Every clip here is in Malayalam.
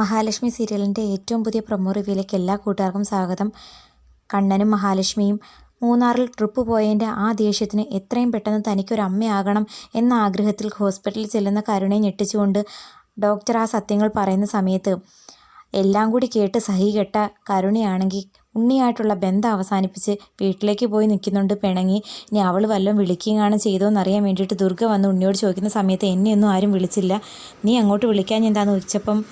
മഹാലക്ഷ്മി സീരിയലിന്റെ ഏറ്റവും പുതിയ പ്രൊമോ റിവ്യൂയിലേക്ക് എല്ലാ കൂട്ടുകാർക്കും സ്വാഗതം. കണ്ണനും മഹാലക്ഷ്മിയും മൂന്നാറിൽ ട്രിപ്പ് പോയതിന്റെ ആ ദേഷ്യത്തിന് എത്രയും പെട്ടെന്ന് തനിക്കൊരു അമ്മയാകണം എന്ന ആഗ്രഹത്തിൽ ഹോസ്പിറ്റലിൽ ചെല്ലുന്ന കരുണയെ ഞെട്ടിച്ചുകൊണ്ട് ഡോക്ടർ ആ സത്യങ്ങൾ പറയുന്ന സമയത്ത് എല്ലാം കൂടി കേട്ട് സഹികെട്ട കരുണയാണെങ്കിൽ ഉണ്ണിയായിട്ടുള്ള ബന്ധം അവസാനിപ്പിച്ച് വീട്ടിലേക്ക് പോയി നിൽക്കുന്നുണ്ട് പിണങ്ങി. ഇനി അവൾ വല്ലതും വിളിക്കുകയാണ് ചെയ്തോന്നറിയാൻ വേണ്ടിയിട്ട് ദുർഗ വന്ന് ഉണ്ണിയോട് ചോദിക്കുന്ന സമയത്ത് എന്നെയൊന്നും ആരും വിളിച്ചില്ല. നീ അങ്ങോട്ട് വിളിക്കാൻ എന്താണെന്ന് ചോദിച്ചപ്പം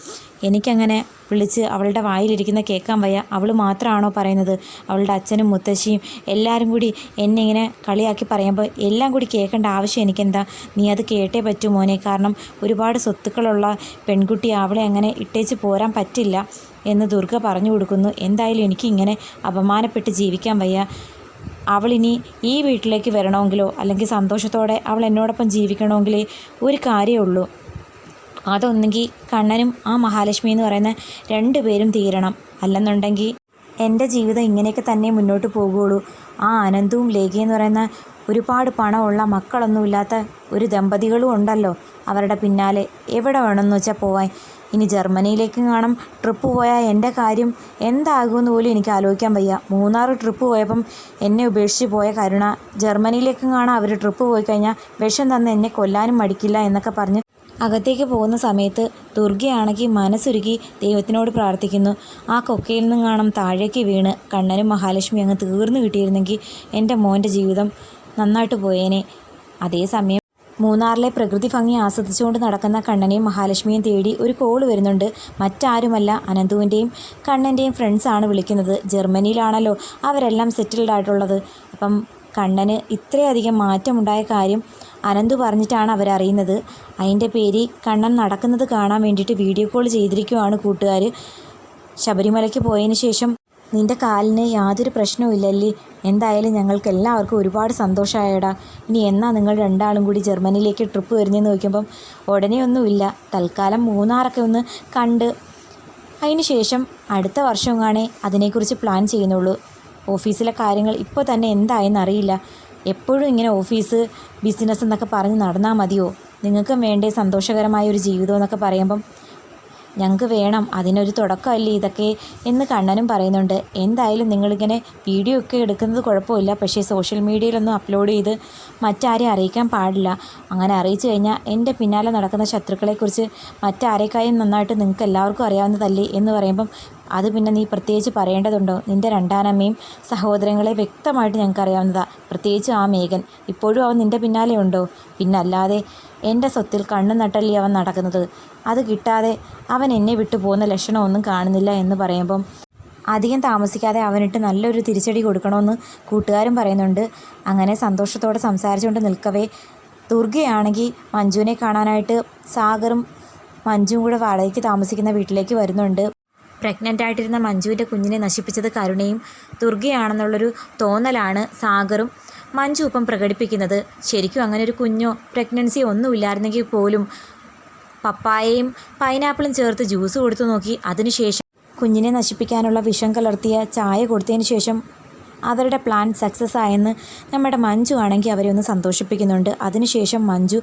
എനിക്കങ്ങനെ വിളിച്ച് അവളുടെ വായിലിരിക്കുന്ന കേൾക്കാൻ വയ്യ. അവൾ മാത്രമാണോ പറയുന്നത്? അവളുടെ അച്ഛനും മുത്തശ്ശിയും എല്ലാവരും കൂടി എന്നെ ഇങ്ങനെ കളിയാക്കി പറയുമ്പോൾ എല്ലാം കൂടി കേൾക്കേണ്ട ആവശ്യം എനിക്കെന്താ? നീ അത് കേട്ടേ പറ്റൂ മോനെ. കാരണം ഒരുപാട് സ്വത്തുക്കളുള്ള പെൺകുട്ടി അവളെ അങ്ങനെ ഇട്ടേച്ച് പോരാൻ പറ്റില്ല. എന്ന് ദുർഗ പറഞ്ഞു കൊടുക്കുന്നു. എന്തായാലും എനിക്കിങ്ങനെ അപമാനപ്പെട്ട് ജീവിക്കാൻ വയ്യ. അവളിനി ഈ വീട്ടിലേക്ക് വരണമെങ്കിലോ അല്ലെങ്കിൽ സന്തോഷത്തോടെ അവൾ എന്നോടൊപ്പം ജീവിക്കണമെങ്കിലേ ഒരു കാര്യമേ ഉള്ളൂ. അതൊന്നെങ്കിൽ കണ്ണനും ആ മഹാലക്ഷ്മി എന്ന് പറയുന്ന രണ്ട് പേരും തീരണം. അല്ലെന്നുണ്ടെങ്കിൽ എന്റെ ജീവിതം ഇങ്ങനെയൊക്കെ തന്നെ മുന്നോട്ട് പോകുകയുള്ളൂ ആ അനന്തവും ലേഖയെന്ന് എന്ന് പറയുന്ന ഒരുപാട് പണമുള്ള മക്കളൊന്നുമില്ലാത്ത ഒരു ദമ്പതികളും ഉണ്ടല്ലോ. അവരുടെ പിന്നാലെ എവിടെ വേണമെന്ന് വെച്ചാൽ പോവാൻ. ഇനി ജർമ്മനിയിലേക്ക് കാണാം. ട്രിപ്പ് പോയാൽ എന്റെ കാര്യം എന്താകുമെന്ന് പോലും എനിക്ക് ആലോചിക്കാൻ വയ്യ. മൂന്നാർ ട്രിപ്പ് പോയപ്പം എന്നെ ഉപേക്ഷിച്ച് പോയ കരുണ. ജർമ്മനിയിലേക്ക് കാണാം. അവർ ട്രിപ്പ് പോയി കഴിഞ്ഞാൽ വിഷം തന്ന് എന്നെ കൊല്ലാനും മടിക്കില്ല എന്നൊക്കെ പറഞ്ഞ് അകത്തേക്ക് പോകുന്ന സമയത്ത് ദുർഗയാണെങ്കിൽ മനസ്സുരുക്കി ദൈവത്തിനോട് പ്രാർത്ഥിക്കുന്നു. ആ കൊക്കയിൽ നിന്നും കാണാം താഴേക്ക് വീണ് കണ്ണനും മഹാലക്ഷ്മി അങ്ങ് തീർന്നു കിട്ടിയിരുന്നെങ്കിൽ എന്റെ മോന്റെ ജീവിതം നന്നായിട്ട് പോയേനെ. അതേസമയം മൂന്നാറിലെ പ്രകൃതി ഭംഗി ആസ്വദിച്ചുകൊണ്ട് നടക്കുന്ന കണ്ണനെയും മഹാലക്ഷ്മിയും തേടി ഒരു കോൾ വരുന്നുണ്ട്. മറ്റാരുമല്ല അനന്തുവിന്റെയും കണ്ണന്റെയും ഫ്രണ്ട്സാണ് വിളിക്കുന്നത്. ജർമ്മനിയിലാണല്ലോ അവരെല്ലാം സെറ്റിൽഡ് ആയിട്ടുള്ളത്. അപ്പം കണ്ണന് ഇത്രയധികം മാറ്റമുണ്ടായ കാര്യം അനന്തു പറഞ്ഞിട്ടാണ് അവരറിയുന്നത്. അതിന്റെ പേര് കണ്ണൻ നടക്കുന്നത് കാണാൻ വേണ്ടിയിട്ട് വീഡിയോ കോൾ ചെയ്തിരിക്കുവാണ് കൂട്ടുകാർ ശബരിമലയ്ക്ക് പോയതിന് ശേഷം നിന്റെ കാലിന് യാതൊരു പ്രശ്നവും ഇല്ലല്ലേ. എന്തായാലും ഞങ്ങൾക്ക് എല്ലാവർക്കും ഒരുപാട് സന്തോഷമായടാ ഇനി എന്നാ നിങ്ങൾ രണ്ടാളും കൂടി ജർമ്മനിയിലേക്ക് ട്രിപ്പ് വരുന്നതെന്ന് ചോദിക്കുമ്പം ഉടനെ ഒന്നുമില്ല തൽക്കാലം മൂന്നാറൊക്കെ ഒന്ന് കണ്ട് അതിന് ശേഷം അടുത്ത വർഷം കാണേ അതിനെക്കുറിച്ച് പ്ലാൻ ചെയ്യുന്നുള്ളൂ. ഓഫീസിലെ കാര്യങ്ങൾ ഇപ്പോൾ തന്നെ എന്തായെന്ന് അറിയില്ല. എപ്പോഴും ഇങ്ങനെ ഓഫീസ് ബിസിനസ് എന്നൊക്കെ പറഞ്ഞ് നടന്നാൽ മതിയോ? നിങ്ങൾക്കും വേണ്ടേ സന്തോഷകരമായ ഒരു ജീവിതം എന്നൊക്കെ പറയുമ്പം ഞങ്ങൾക്ക് വേണം അതിനൊരു തുടക്കമല്ലേ ഇതൊക്കെ എന്ന് കണ്ണനും പറയുന്നുണ്ട്. എന്തായാലും നിങ്ങളിങ്ങനെ വീഡിയോ ഒക്കെ എടുക്കുന്നത് കുഴപ്പമില്ല. പക്ഷേ സോഷ്യൽ മീഡിയയിലൊന്നും അപ്ലോഡ് ചെയ്ത് മറ്റാരെയും അറിയിക്കാൻ പാടില്ല. അങ്ങനെ അറിയിച്ചു കഴിഞ്ഞാൽ എന്റെ പിന്നാലെ നടക്കുന്ന ശത്രുക്കളെക്കുറിച്ച് മറ്റാരേക്കായും നന്നായിട്ട് നിങ്ങൾക്ക് എല്ലാവർക്കും അറിയാവുന്നതല്ലേ എന്ന് പറയുമ്പം അത് പിന്നെ നീ പ്രത്യേകിച്ച് പറയേണ്ടതുണ്ടോ? നിന്റെ രണ്ടാനമ്മയും സഹോദരങ്ങളെ വ്യക്തമായിട്ട് ഞങ്ങൾക്ക് അറിയാവുന്നതാണ് പ്രത്യേകിച്ച് ആ മേഘൻ. ഇപ്പോഴും അവൻ നിന്റെ പിന്നാലെ ഉണ്ടോ? പിന്നല്ലാതെ എന്റെ സ്വത്തിൽ കണ്ണു നട്ടല്ലി അവൻ നടക്കുന്നത്? അത് കിട്ടാതെ അവൻ എന്നെ വിട്ടു പോകുന്ന ലക്ഷണമൊന്നും കാണുന്നില്ല എന്ന് പറയുമ്പം അധികം താമസിക്കാതെ അവനിട്ട് നല്ലൊരു തിരിച്ചടി കൊടുക്കണമെന്ന് കൂട്ടുകാരും പറയുന്നുണ്ട്. അങ്ങനെ സന്തോഷത്തോടെ സംസാരിച്ചുകൊണ്ട് നിൽക്കവേ ദുർഗയാണെങ്കിൽ മഞ്ജുവിനെ കാണാനായിട്ട് സാഗറും മഞ്ജുവും കൂടെ വാടകയ്ക്ക് താമസിക്കുന്ന വീട്ടിലേക്ക് വരുന്നുണ്ട്. പ്രഗ്നന്റ് ആയിട്ടിരുന്ന മഞ്ജുവിന്റെ കുഞ്ഞിനെ നശിപ്പിച്ചത് കരുണയും ദുർഗയാണെന്നുള്ളൊരു തോന്നലാണ് സാഗറും മഞ്ജു ഇപ്പം പ്രകടിപ്പിക്കുന്നത് ശരിക്കും അങ്ങനെ ഒരു കുഞ്ഞോ പ്രഗ്നൻസി ഒന്നുമില്ലായിരുന്നെങ്കിൽ പോലും പപ്പായയും പൈനാപ്പിളും ചേർത്ത് ജ്യൂസ് കൊടുത്തു നോക്കി. അതിനുശേഷം കുഞ്ഞിനെ നശിപ്പിക്കാനുള്ള വിഷം കലർത്തിയ ചായ കൊടുത്തതിന് ശേഷം അവരുടെ പ്ലാൻ സക്സസ് ആയെന്ന് നമ്മുടെ മഞ്ജു ആണെങ്കിൽ അവരെ ഒന്ന് സന്തോഷിപ്പിക്കുന്നുണ്ട്. അതിനുശേഷം മഞ്ജു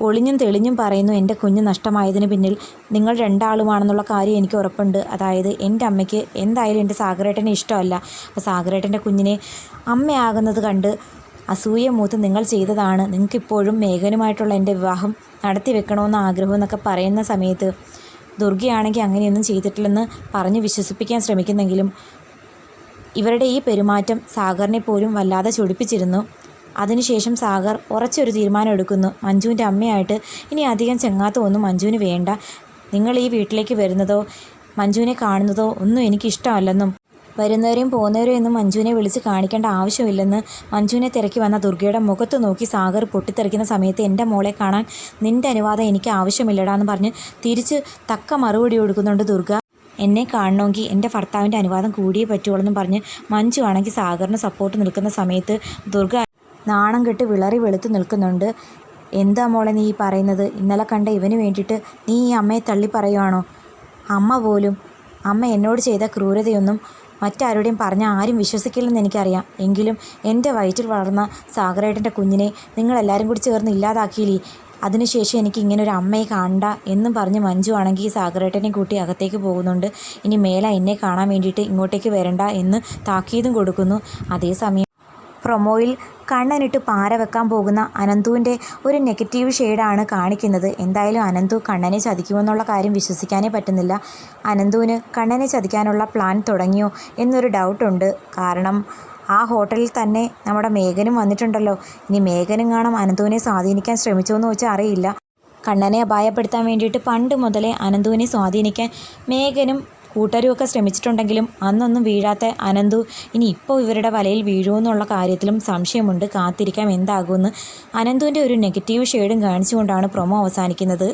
ഒളിഞ്ഞും തെളിഞ്ഞും പറയുന്നു എന്റെ കുഞ്ഞ് നഷ്ടമായതിന് പിന്നിൽ നിങ്ങൾ രണ്ടാളുമാണെന്നുള്ള കാര്യം എനിക്ക് ഉറപ്പുണ്ട്. അതായത് എന്റെ അമ്മയ്ക്ക് എന്തായാലും എന്റെ സാഗരേട്ടനെ ഇഷ്ടമല്ല. അപ്പോൾ സാഗരേട്ടന്റെ കുഞ്ഞിനെ അമ്മയാകുന്നത് കണ്ട് അസൂയ മൂത്ത് നിങ്ങൾ ചെയ്തതാണ്. നിങ്ങൾക്കിപ്പോഴും മേഘനുമായിട്ടുള്ള എന്റെ വിവാഹം നടത്തി വെക്കണമെന്ന ആഗ്രഹം എന്നൊക്കെ പറയുന്ന സമയത്ത് ദുർഗയാണെങ്കിൽ അങ്ങനെയൊന്നും ചെയ്തിട്ടില്ലെന്ന് പറഞ്ഞ് വിശ്വസിപ്പിക്കാൻ ശ്രമിക്കുന്നെങ്കിലും ഇവരുടെ ഈ പെരുമാറ്റം സാഗറിനെ പോലും വല്ലാതെ ചൊടിപ്പിച്ചിരുന്നു. അതിനുശേഷം സാഗർ ഉറച്ചൊരു തീരുമാനം എടുക്കുന്നു. മഞ്ജുവിന്റെ അമ്മയായിട്ട് ഇനി അധികം ചെങ്ങാത്തമൊന്നും മഞ്ജുവിന് വേണ്ട. നിങ്ങൾ ഈ വീട്ടിലേക്ക് വരുന്നതോ മഞ്ജുവിനെ കാണുന്നതോ ഒന്നും എനിക്കിഷ്ടമല്ലെന്നും വരുന്നവരെയും പോകുന്നവരെയും ഒന്നും മഞ്ജുവിനെ വിളിച്ച് കാണിക്കേണ്ട ആവശ്യമില്ലെന്ന് മഞ്ജുവിനെ തിരക്കി വന്ന ദുർഗയുടെ മുഖത്ത് നോക്കി സാഗർ പൊട്ടിത്തെറിക്കുന്ന സമയത്ത് എന്റെ മോളെ കാണാൻ നിന്റെ അനുവാദം എനിക്ക് ആവശ്യമില്ലടാ എന്ന് പറഞ്ഞ് തിരിച്ച് തക്ക മറുപടി കൊടുക്കുന്നുണ്ട് ദുർഗ. എന്നെ കാണണമെങ്കിൽ എന്റെ ഭർത്താവിന്റെ അനുവാദം കൂടിയേ പറ്റുള്ളൂ എന്ന് പറഞ്ഞ് മഞ്ജു ആണെങ്കിൽ സാഗറിന് സപ്പോർട്ട് നിൽക്കുന്ന സമയത്ത് ദുർഗ നാണം കെട്ട് വിളറി വെളുത്ത് നിൽക്കുന്നുണ്ട്. എന്താ മോളെ നീ പറയുന്നത്? ഇന്നലെ കണ്ട ഇവന് വേണ്ടിയിട്ട് നീ ഈ അമ്മയെ തള്ളി പറയുവാണോ അമ്മ പോലും അമ്മ എന്നോട് ചെയ്ത ക്രൂരതയൊന്നും മറ്റാരുടെയും പറഞ്ഞാൽ ആരും വിശ്വസിക്കില്ലെന്ന് എനിക്കറിയാം. എങ്കിലും എന്റെ വയറ്റിൽ വളർന്ന സാഗരേട്ടന്റെ കുഞ്ഞിനെ നിങ്ങളെല്ലാവരും കൂടി ചേർന്ന് ഇല്ലാതാക്കിയില്ലേ? അതിനുശേഷം എനിക്ക് ഇങ്ങനെ ഒരു അമ്മയെ കാണണ്ട എന്നും പറഞ്ഞ് മഞ്ജു ആണെങ്കിൽ സാഗരേട്ടനെ കൂട്ടി അകത്തേക്ക് പോകുന്നുണ്ട്. ഇനി മേല എന്നെ കാണാൻ വേണ്ടിയിട്ട് ഇങ്ങോട്ടേക്ക് വരണ്ട എന്ന് താക്കീതും കൊടുക്കുന്നു. അതേസമയം പ്രൊമോയിൽ കണ്ണനിട്ട് പാര വെക്കാൻ പോകുന്ന അനന്തുവിന്റെ ഒരു നെഗറ്റീവ് ഷെയ്ഡാണ് കാണിക്കുന്നത്. എന്തായാലും അനന്തു കണ്ണനെ ചതിക്കുമെന്നുള്ള കാര്യം വിശ്വസിക്കാനേ പറ്റുന്നില്ല. അനന്തുവിന് കണ്ണനെ ചതിക്കാനുള്ള പ്ലാൻ തുടങ്ങിയോ എന്നൊരു ഡൗട്ടുണ്ട് കാരണം ആ ഹോട്ടലിൽ തന്നെ നമ്മുടെ മേഘനും വന്നിട്ടുണ്ടല്ലോ. ഇനി മേഘനും കാണാം അനന്തുവിനെ സ്വാധീനിക്കാൻ ശ്രമിച്ചോ എന്ന് വെച്ചാൽ അറിയില്ല. കണ്ണനെ അപായപ്പെടുത്താൻ വേണ്ടിയിട്ട് പണ്ട് മുതലേ അനന്തുവിനെ സ്വാധീനിക്കാൻ മേഘനും കൂട്ടരുമൊക്കെ ശ്രമിച്ചിട്ടുണ്ടെങ്കിലും അന്നൊന്നും വീഴാത്ത അനന്തു ഇനി ഇപ്പോൾ ഇവരുടെ വലയിൽ വീഴുമെന്നുള്ള കാര്യത്തിലും സംശയമുണ്ട്. കാത്തിരിക്കാം എന്താകുമെന്ന് അനന്തുവിന്റെ ഒരു നെഗറ്റീവ് ഷെയ്ഡും കാണിച്ചുകൊണ്ടാണ് പ്രൊമോ അവസാനിക്കുന്നത്.